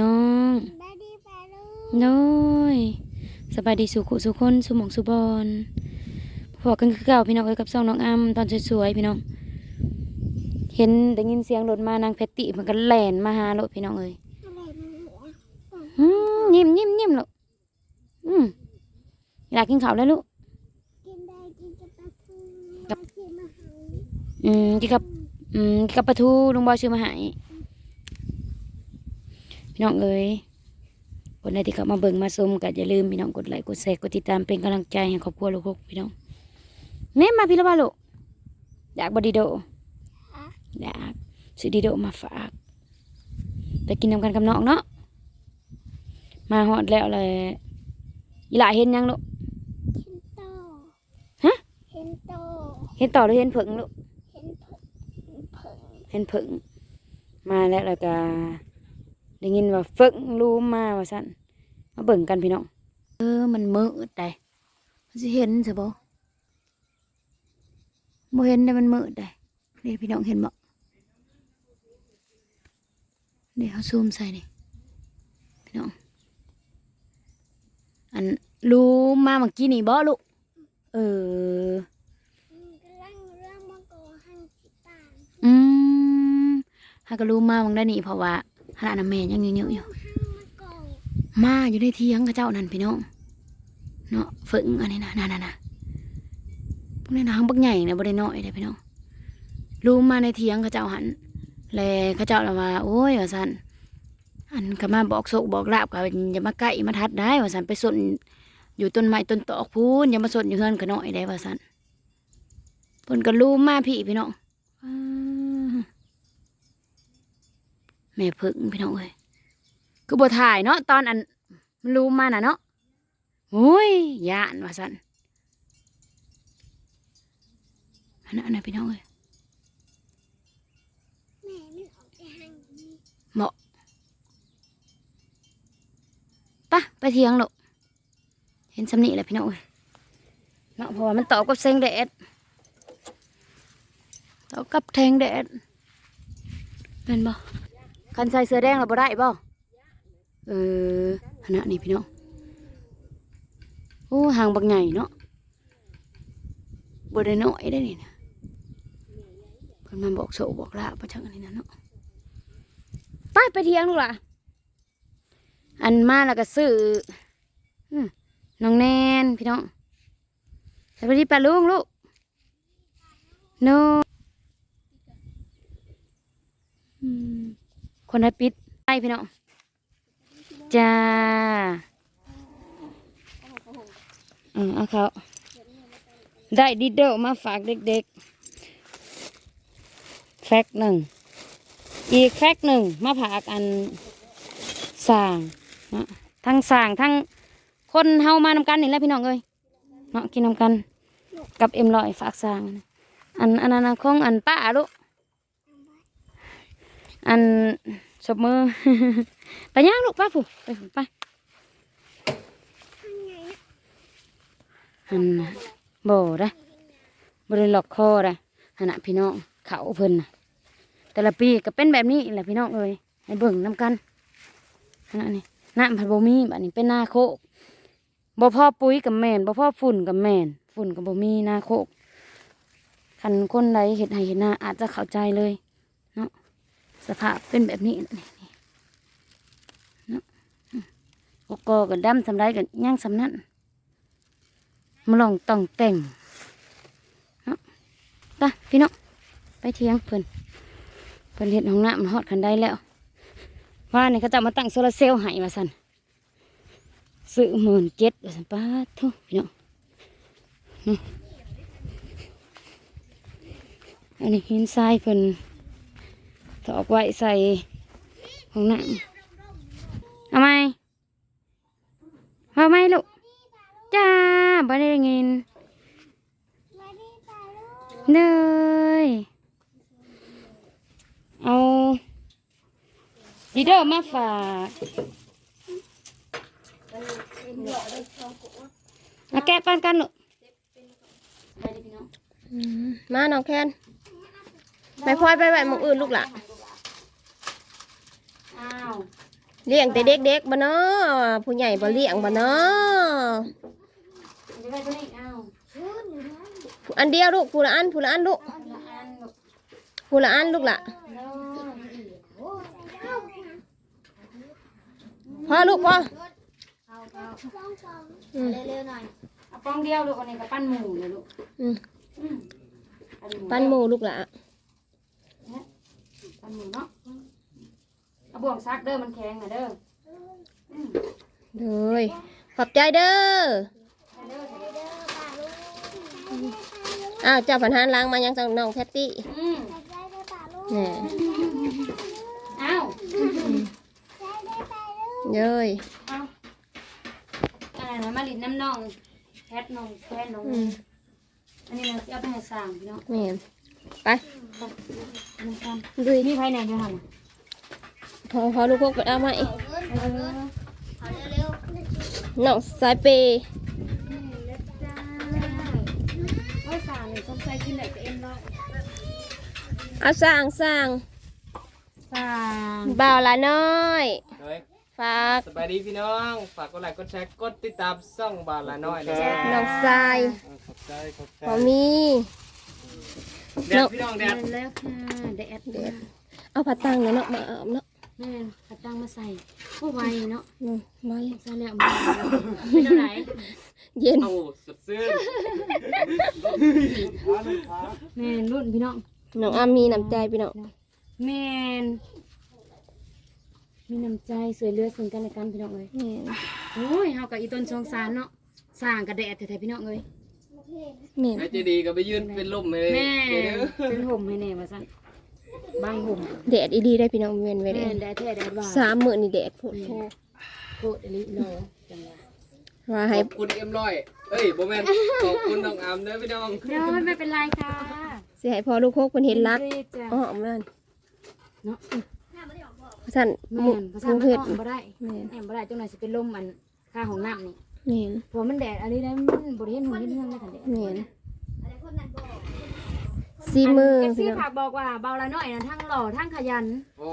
น้องบายดีปลาลูกน้อยสบายดีสุขุสุคนสุหมองสุบอนพอกันคือเก่าพี่น้องเอ้ยกับซองน้องอ้ำตอนสวยๆพี่น้อง เห็นได้ยินเสียงรถมานางเพชรติมันก็แล่นมาหารถพี่น้องเอ้ยอะไรมันหัวอืมยิ้มยิ้มยิ้มลูกอืมอยากกินข้าวแล้วลูกกินได้กินกับปลาทูกับมาชิมมาให้อืมกินกับอืมกินกับปลาทูลุงบอยซื้อมาให้พี่ น้องเอ้ยคนใดที่เข้ามาเบิ่งมาชมก็อย่าลืมพี่น้องกดไลค์กดแชร์กดติดตามเป็นกำลังใจให้ครอบครัวลูกๆพี่น้องเน่มาพี่ละบ้าลูกอยากบดีโดอยากซื้อดีโดมาฝาก ไปกินนำกันกับน้องเนาะมาฮอดแล้วเลยอีหล่าเห็นยังลูกเห็นโตฮะเห็นโตเห็นต่อหรือเห็นผึ่งลูกเห็นผงผงเห็นผึ่งมาแล้วแล้วก็ ได้ยินว่าเฟิงรู้มาว่าสั่นมาเบิ่งกันพี่น้องเออมันมืดได้มันสิเห็นสิบ่บ่เห็นได้มันมืดได้นี่พี่น้องเห็นบ่นี่เขาซูมใส่นี่พี่น้องอันรู้มาเมื่อกี้นี่บ่ลูกเอออืมกำลังเรื่องมังกรหันสิตางอืมฮาก็รู้มาบางได้นี่เพราะว่า ขนาดน้ำแม่ยังเยอะๆอยู่มาอยู่ในเทียงกับเจ้านั่นพี่น้องเนาะฝึงอันนี้นะนั่นน่ะพวกนี้นะหังบักใหญ่นะบ่ได้น้อยเลยพี่น้องรู้มาในเทียงกับเจ้าหันแลเขาเจ้าละว่า โอ้ยว่าสันอันก็มาบอกโศกบอกลาบก็อย่ามาใกล้มาทัดได้ว่าสันไปสนอยู่ต้นไม้ต้นตอกพูนอย่ามาสนอยู่เฮือนก็น้อยได้ว่าสันเพิ่นก็รู้มาพี่พี่น้องอ แม่พึ่งพี่น้องเอ้ยคือบ่ถ่ายเนาะตอนอันมันรู้มาน่ะเนาะโอ้ยย่านว่าสันอันนั้นอันนั้นพี่น้องเอ้ยแม่มันออกไปหันนี่ปะไปเทียงลูกเห็นสำนีแหละพี่น้องเอ้ยเนาะเพราะว่ามันตอบกับแสงแดดตอบกับแทงแดดเป็นบ่ คันใส่เสื้อแดงเราบ่ได้บ่เอออันนั้นนี่พี่น้องโอ้หางบักใหญ่เนาะบ่ได้น้อยได้นี่นะเพิ่นมาบอกโศบอกลาประชังอันนี้นะเนาะไปไปเที่ยงลูกล่ะอันมาแล้วก็ซื้อน้องแนนพี่น้องสวัสดีป้าลุงลูกโนอืม คนให้ปิดไปพี่น้องจ้าเออเอาเขาได้ดิโดมาฝากเด็กๆ แฟกหนึ่ง อีกแฟกหนึ่งมาผากอันสร้างนะทั้งสร้างทั้งคนเฮามานำกันนี่แหละพี่น้องเอ้ยเนาะกินนำกัน กับเอ็มลอยฝากสร้าง อันอันนั้นนะของอันป้าลูก อันสบมือ ไปย่างลูกป้าผู้ไปผู้ไปหันไงนะอันน่ะบ่ได้บ่ได้หลอกคอได้ขณะพี่น้องเขาเพิ่นน่ะ แต่ละปีก็เป็นแบบนี้แหละพี่น้องเอ้ยให้เบิ่งนำกันขณะนี้น้ำผัดบ่มีบัดนี้เป็นหน้าโคกบ่พ่อปุ๋ยกับแม่นบ่พ่อฝุ่นกับแม่นฝุ่นกับบ่มีหน้าโคกคันคนใดเฮ็ดให้เฮ็ดหน้าอาจจะเข้าใจเลย สภาพเป็นแบบนี้นี่นี่เนาะอืมโกก้กับดำสำไรกับย่างสำนั้นมาลองต้องแต่งเนาะไปพี่น้องไปเที่ยงเพิ่นเพิ่นเฮ็ดห้องน้ำฮอดคันได้แล้ว ว่านี่เขาจะมาตั้งโซลาร์เซลล์ให้ว่าซั่นซื้อหมื่นเจ็ดว่าซั่นป้าทุกพี่น้องอันนี้หินทรายเพิ่น ถอกไว้ใส่ห้องน้ำเอาไหมเอาไหมลูกจ้าบ่ได้ยินเลยเอาดีเดอร์มาฝากมาแกะปันกันลูกมาน้องแคนไปพลอยไปไหวมองอื่นลูกหละ เลี้ยงแต่เด็กๆบ่เนาะผู้ใหญ่บ่เลี้ยงบ่เนาะจะได้ตัวนี้เอาอันเดียวลูกผู้ละอันผู้ละอันลูกละอันลูกผู้ละอันลูกล่ะเนาะพอลูกพอเอาเอาอืมเร็วๆหน่อยเอาปองเดียวลูกอันนี้ก็ปั้นหมูเลยลูกอืมอืมปั้นหมูลูกล่ะปั้นหมูเนาะ เอาบ่วงซักเด้อมันแข็งอะเด้ออืมเลยขอบใจเด้อไปเด้อไปเด้ออ้าวเจ้าผันหานล้างมายังจังน้องแพตตี้อืมได้ได้ป่าลูกแหน่เอาได้ได้ไปลูกเย้ยเอาอันนั้นนะมาลิดน้ำน่องแคทน้องแคทน้องอืมอันนี้เราสิเอาไปให้สร้างพี่น้องแม่นไปน้ำกันดุยมีใครไหนด้วยหั่นน่ะ พอพอลูกพกไปเอาไหมเออขอเร็วน้องสายเปย์เล็กจ้าโอ้ยสร้างนี่สงสัยกินได้แต่เอ็มเนาะเอาสร้างสร้างสร้างบ่าวละน้อยเฮ้ยฝากสบายดีพี่น้อง ฝากกดไลค์กดแชร์กดติดตามช่องบาลาน้อยเลยน้องทรายขอบใจขอบใจพอมีแดดพี่น้องแดเด็ดดแล้วค่ะเด็ดเด็ดเอาผัดตังเนาะมาเอาเนาะ แม่นขัดตังมาใส่ผู้ไวเนาะอืมไว้ใส่แล้วมาเป็นเอาไหนเย็น โอ้สดชื่นแม่นรุ่นพี่น้องน้องอ้ามีน้ำใจพี่น้องแม่นมีน้ำใจสวยเลือซึ่งกันและกันพี่น้องเอ้ยแม่นโอ้ยเฮากับอีต้นชองสารเนาะสร้างกระแดดแท้ๆพี่น้องเอ้ยแม่นใครจะดีก็ไปยืนเป็นลมเลยแม่เด้อเป็นห่มให้แน่ว่าซั่น บางห่มแดดอีดีได้พี่น้องแม่นไว้แม่เด้นแดดแท้แดดว่าสามมื้อนี่แดดโพดโพโคตรอลิโลจังว่าว่าขให้อบคุณเอ็มร้อยเอ้ยโบแมนขอบคุณน้องอามเด้อพี่น้องเดี๋ยวไม่เป็นไรค่ะสิให้พอลูกโคกเพิ่นเห็นรักดีจ้ะอ้อมนั่นเนาะท่านแม่หมุนภาษามุมันเฮ็ดอ้อมบ่ได้แม่นแอมบ่ได้จังหน่อยสิเป็นลมอันค่าของน้ำนี่แม่นเพราะมันแดดอันนี้นะมันบ่ได้เห็นหัวเห็นเรื่องเลยค่ะแดดแม่น สีมือ เอฟซีพี่น้องฝากบอกว่าเบาละน้อยนะทั้งหล่อทั้งขยัน โอ้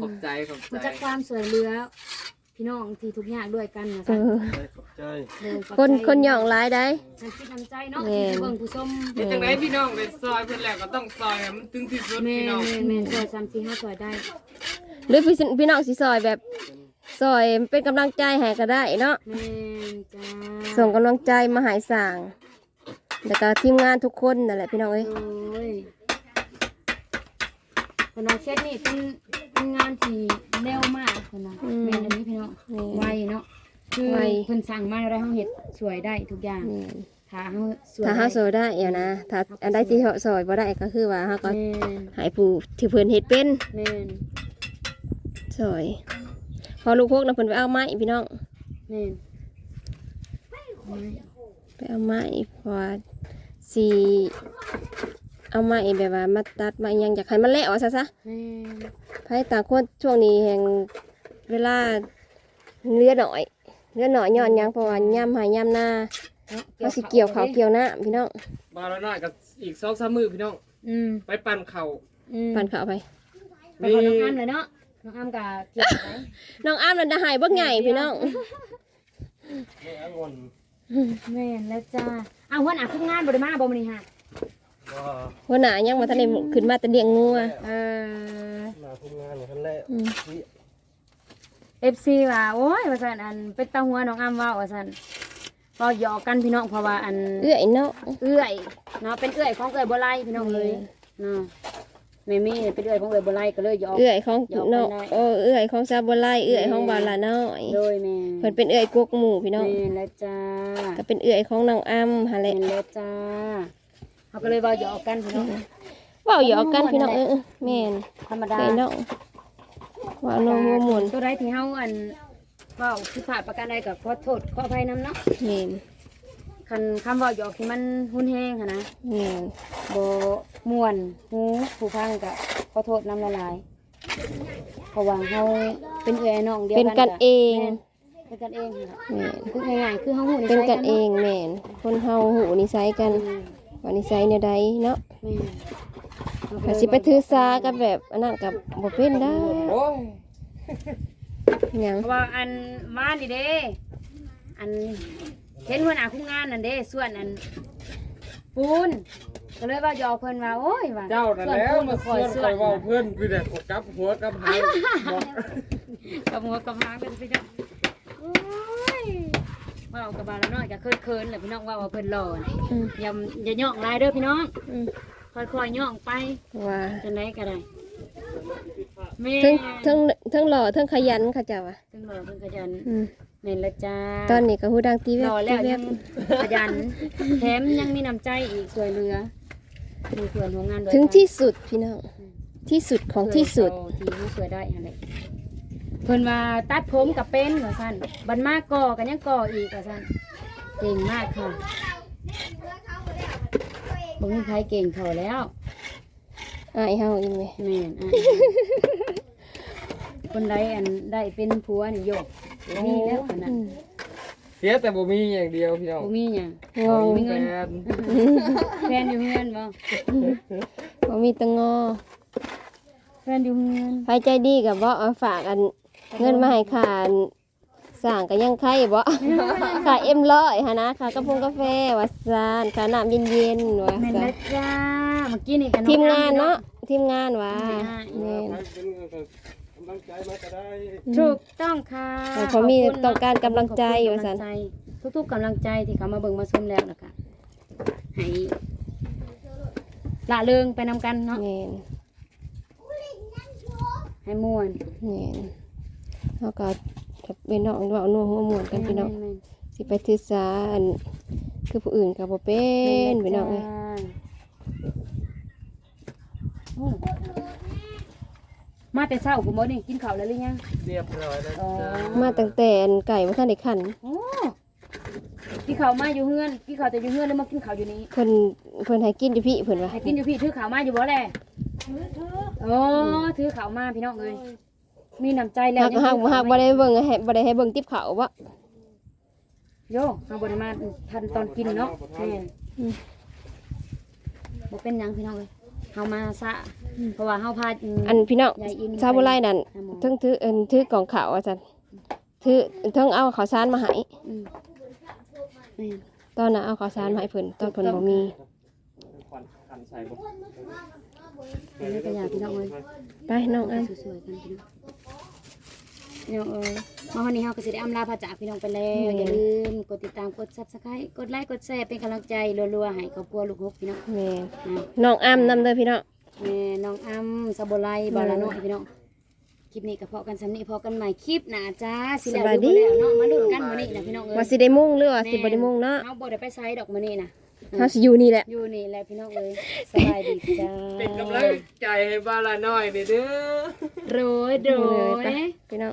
ขอบใจขอบมาใจจากความสวยเหลือ พี่น้องที่ทุกอย่างด้วยกันนะเอจ๊ะอขอบใจเลยขอบคนใจคนหย่องหลายได้ น้ำจิตน้ำใจเนาะแม่น เบิ่งผู้ชมเดี๋ยวจังไหนพี่น้องไปซอยเพื่อนแล้วก็ต้องซอยให้มันถึงที่สุดแม่พี่น้องแม่แม่ซอยสามสี่ห้าซอยได้หรือพี่สิพี่น้องสิซอยแบบซอยเป็นกำลังใจให้ก็ได้เนาะแม่จ้าส่งกำลังใจมาใหายสร้าง แล้วก็ทีมงานทุกคนนั่นแหละพี่น้องเอ้ยโอ้ยคนน้องเช็ดนี่เป็นเป็นงานที่เร็วมากคนน้องแม่นอันนี้พี่น้องนี่ไวเนาะคือไวเพิ่นสั่งมาอะไรเฮาเฮ็ดสวยได้ทุกอย่างนี่ถ้าเฮาสวยถ้าเฮาซอยได้เดี๋ยวนะถ้าอันใดที่เฮาซอยบ่ได้ก็คือว่าเฮาก็แม่นให้ผู้ที่เพิ่นเฮ็ดเป็นแม่นซอยพอลูกพวกน่ะเพิ่นไปเอาไม้พี่น้องแม่นไป เอาไม้เพราะว่าสิเอาไม้แบบว่ามาตัดมาอิหยังอยากให้มันแล้วซะซะแม่นไผต่างคนช่วงนี้แห่งเวลาเรือหน่อยเรือหน่อยย้อนหยังเพราะว่าย่ำหายย่ำหน้าเขาสิเกี่ยวเขาวเกี่ยวหน้าพี่น้องบาลาน้อยกับอีกสองสามมือพี่น้องอืมไปปั่นเข่าอืมปั่นเขาวไป ไปขอน้องอ้ำเลยเนาะน้องอ้ำกับเกี่ยวไหมน้องอ้ามนันดาหายเบิกใหญ่พี่น้อง แม่น แล้วจ้าอ้าววันอะขึ้นงานบ่ได้มาบ่มื้อนี้ฮะหัวหน้ายังมาทันได้ขึ้นมาแต่เลี้ยงงัวเออ มาทำงานขั้นแรกอืม FC ว่าโอ้ยว่าซั่นอันเป็นตาหัวน้องอ้ำเว้าว่าซั่นเว้าหยอกกันพี่น้องเพราะว่าอัน เอื้อยเนาะ เอื้อยเนาะเป็นเอื้อยของเอื้อยบัวไล่พี่น้องเลยเนาะ แม่มี่เป็นเอื้อยของเอื้อยบัวไล่ก็เลยหยอกเอื้อยของยอมกันเนาะได้ โอ้เอื้อยของซาบัวไลเอื้อยของบาลาน้อยโดยแม่เพิ่นเป็นเอื้อยกกหมู่พี่น้อง แม่แล้วจ้าก็เป็นเอื้อยของน้องอ้ำหั่นแหแม่ละแล้วจ้าเขาก็เลยเว้าหยอกกันพี่น้องเว้าหยอกกันพี่น้องเออเออแม่นธรรมดาเอื้อยน้องเว่าน้องมัวหมุนตัวใดที่เฮาอันเว้าผิดพลาดประการใดก็ขอโทษขออภัยนํเนาะแม่นคันคำเว้าหยอกที่มันหุนแฮงหันนะแม่นบ่ ม่วนหูผู้ฟังก็ขอโทษนำละลายเพราะว่าเฮาเป็นเอื้อยน้องเดียวเป็นกันกันเอง แม่นเป็นกันเองค่ะแม่นคือง่ายๆคือเฮาหูเป็นกันสัยเองแม่นคนเฮาหูนิสัยกันเนาะว่านิสัยแนวใดเนาะแม่นถ้าสิไปถือสากับแบบอันนั้นกับบ่เป็นได้โอ้ยหยังเพราะว่าอันว่านนี่เด้ อันเห็นหัวหน้าคุ้มงานนั่นเด้ส่วนอันปูน ก็เลยว่าหยอกเพิ่นว่าโอ้ยว่าเจ้านั่นส่วนแล้วปูนมาก็คอยส่ส่ววนนคอยเว่าเพื่อนคือแต่กดกับหัวกับหางบอกกับหัวกับหางเป็นพี่น้องโอ้ยว่าเอากับบาแล้วน้อยก็เคินๆแหละพี่น้องว่าว่าเพิ่นหล่อน่ะอืม อย่าอย่าย่องลายเด้อพี่น้อง อืมค่อยๆย่องไปว่า จังไดก็ได้แม่ทั้งทั้งทั้งหล่อทั้งขยันเขาเจ้าว่ะทั้งหล่อทั้งขยันอืมแม่นละจ้า ตอนนี้ก็ฮู้ดังตีหแวบล่อตีแล้วแวยับงขยันแถมยังมีน้ำใจอีกสวยเรือ มีส่วนของงานโดยถึงที่สุดพี่น้องที่สุดของที่สุดที่ที่สวยได้อะไรเพิ่นว่าตัดผมกับเป็นว่าซั่นบันมากก่อกันยังก่ออีกว่าซั่นเก่งมากค่ะบ่มีใครเก่งเท่าแล้วอายเฮาอีแม่แม่นอะคนใดอันได้เป็นผัวนี่โยกมีแล้วขนาดอืม เสียแต่บ่มีอย่างเดียวพี่น้องบ่มีหยังงงมีแฟเงินนแฟนอยู่เฮือนบ่บ่มีตะงอแฟนอยู่เฮือนใครใจดีกับบ่เอาฝากอันเงินมาให้ค่าอันสร้างก็ยังไข่บ่ค่าเอ็มร้อยหนนะค่ากระพงกาแฟว่าซานค่าน้ำเย็นๆว่าแม่นซาแล้นวจ้าเมื่อกี้นี่กันทีมงานเนาะทีมงานว่าแม่แม่นกำ ลังใจมาก็ได้ถูกต้องค่ะแต่เขามีขบคุณต้องการกำลังใจขบคุณว่าซั่น กำลังใจทุกๆกำลังใจที่เขามาเบิ่งมาชมแล้วล่ะค่ะให้ละเริงไปนำกันเนาะแม่น ให้ม่วนแม่นเฮาก็เป็นน้องเว้านัวหัวม่วนกันพี่น้องแม่นสิไปถือสาอันคือผู้อื่นก็บ่เป็ๆนพี่น้องเอ้ย โอ้ มาแต่เช้าผมบ่นี่กินข้าวแล้วหรือยังเรียบร้อยแล้วอ๋อจ้ามาตั้งแต่อันไก่บ่ทันได้ขันโอ้กินข้าวมาอยู่เฮือนกินข้าวแต่อยู่เฮือนแล้วมากินข้าวอยู่นี่เพิ่นเพิ่นให้กินอยู่พี่เพิ่นว่าให้กินอยู่พี่ถือข้าวมาอยู่บ่แลโอ้ถือข้าวมาพี่น้องเอ้ยมีน้ำใจแล้วหักหักถือหัข้าวกมาบ่ได้เบิ่งให้บ่ได้ให้เบิ่งติ๊บเขาบ่โยเอาบริมาทันตอนกินเนาะแม่นบ่เป็นหยังพี่น้องเลย เฮามาซะเพราะว่าเฮาพาอันพี่น้องยายอินชาวบุไรนั่นหาหมอเทั้งถือเอิ้นถือกล่องข้าวว่าซั่นถือเทั้งเอาข้าวสารมาให้อืมแม่นตอนน่ะเอาข้าวสารมาให้เพิ่นตอนเพิ่นบ่มีควันคันใส่บ่อันนี้ก็อยากพี่น้องเลยไปน้องอันสวยๆกันพี่น้อง พี่น้องเอ้ยมาวันนี้เฮาก็สิได้อำลาพระจากพี่น้องไปแล้วอย่าลืมกดติดตามกด Subscribe กดไลค์กดแชร์เป็นกำลังใจรัวๆให้ครอบครัวลูกหกพี่น้องแม่อ่าน้องอ้ำนำเด้อพี่น้อง แม่น้องอ้ำสะบไลบาลาน้อยพี่น้องคลิปนี้ก็พอกันสำนี้พอกันใหม่คลิปหน้าจ้าสิแล้วดูบ่แล้วเนาะมาลุ้นกันมื้อนี้นะพี่น้องเอ้ว่ายสิได้มุ่งหรือว่าสิบ่ได้มุ่งเนาะเฮาบ่ได้ไปไสดอกมื้อนี้นะ เฮาสิอยู่นี่แหละ อยู่นี่แหละพี่น้องเอ้ยสบายดีจ้าเป็นกำลังใจให้บ้านละน้อยเด้อโรยโดเลยยไปพี่น้อง